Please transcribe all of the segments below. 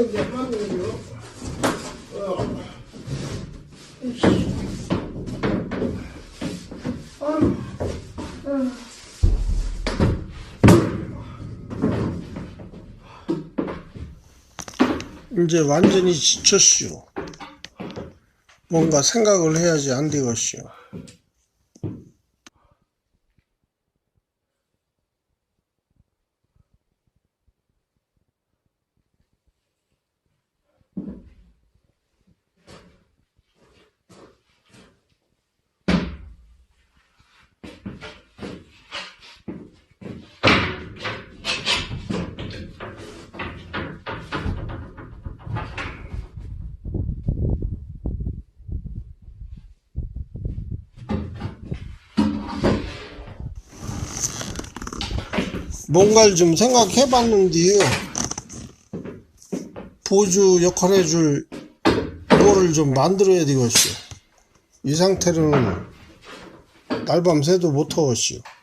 이게 하는군요. 어. 이제 완전히 지쳤슈. 뭔가 생각을 해야지 안 되겠슈. 뭔가를 좀 생각해 봤는데요. 보조 역할 해줄 뭐를 좀 만들어야 되겠슈. 이 상태로는 날밤 새도 못하겠슈. 아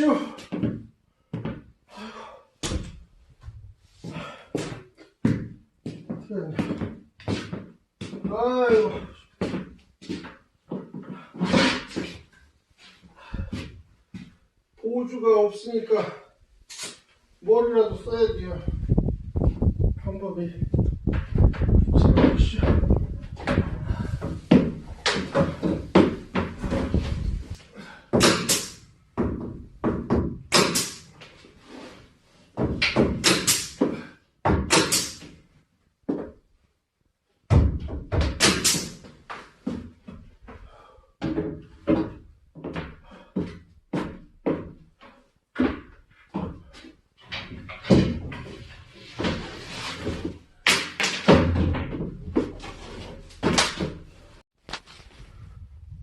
아쉬워. 아이고. 보조가 없으니까 뭐라도 써야 돼요. 방법이. 생각하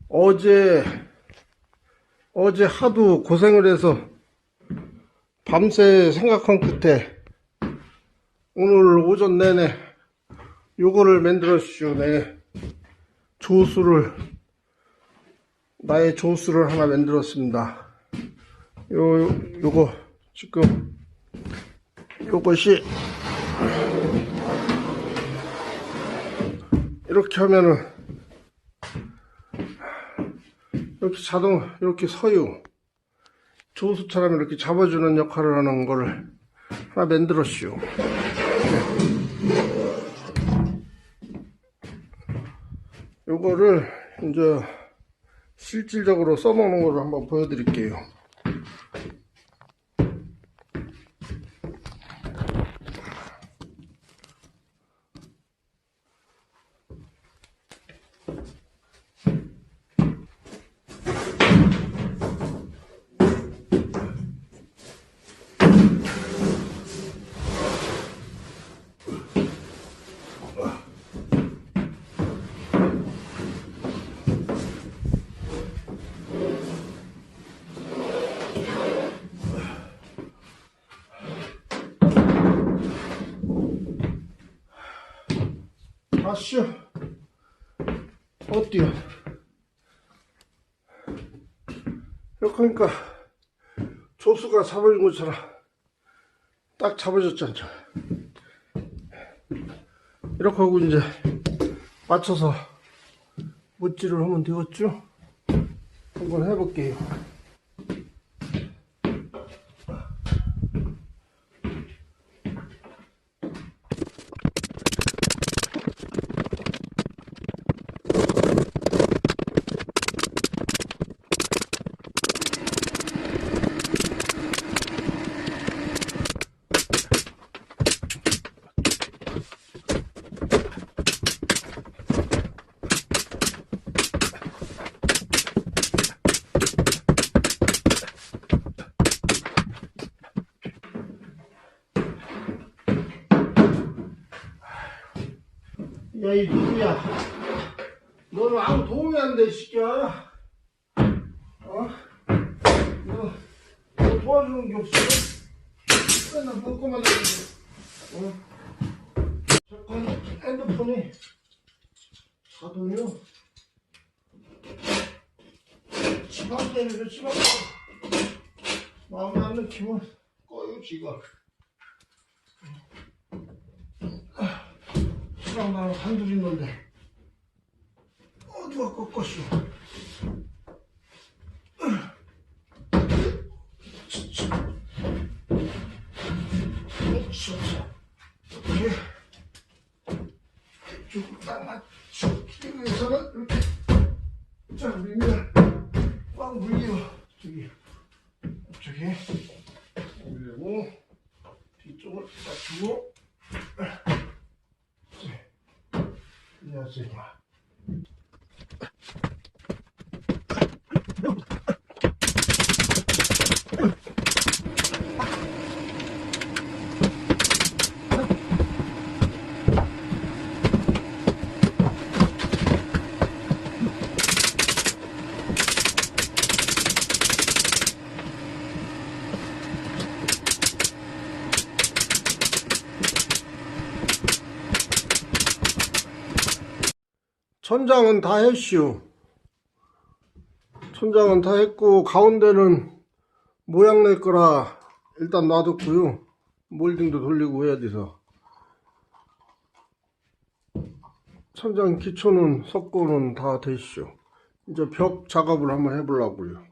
어제 어제 하도 고생을 해서 밤새 생각한 끝에 오늘 오전 내내 요거를 만들었슈 내 조수를 나의 조수를 하나 만들었습니다. 요 요거 지금 요것이 이렇게 하면은 이렇게 자동 이렇게 서요 조수처럼 이렇게 잡아주는 역할을 하는 거를 하나 만들었슈. 요거를 이제 실질적으로 써먹는 거를 한번 보여드릴게요 아쉬 어때요? 이렇게 하니까 조수가 잡아준 것처럼 딱 잡아줬잖아. 이렇게 하고 이제 맞춰서 못질을 하면 되겠죠? 한번 해볼게요. 이 누구야? 너는 아무 도움이 안 돼, 시끼야. 어? 너, 너 도와주는 게 없어? 맨날 먹고만 다니고. 어? 잠깐, 핸드폰이 자동이요? 지방 때문에 지방 마음에 안 넣히면 꺼요, 지가. 시방 나랑 한둘 있는데 꺾었어? 진짜 어떻게 쭉 딱맞추기 위해서는 이렇게 그리고 뒤쪽을 딱 주고 안녕하세요. 천장은 다 했슈. 천장은 다 했고 가운데는 모양 낼 거라 일단 놔뒀고요. 몰딩도 돌리고 해야 돼서. 천장 기초는 석고는 다 됐슈. 이제 벽 작업을 한번 해보려고요.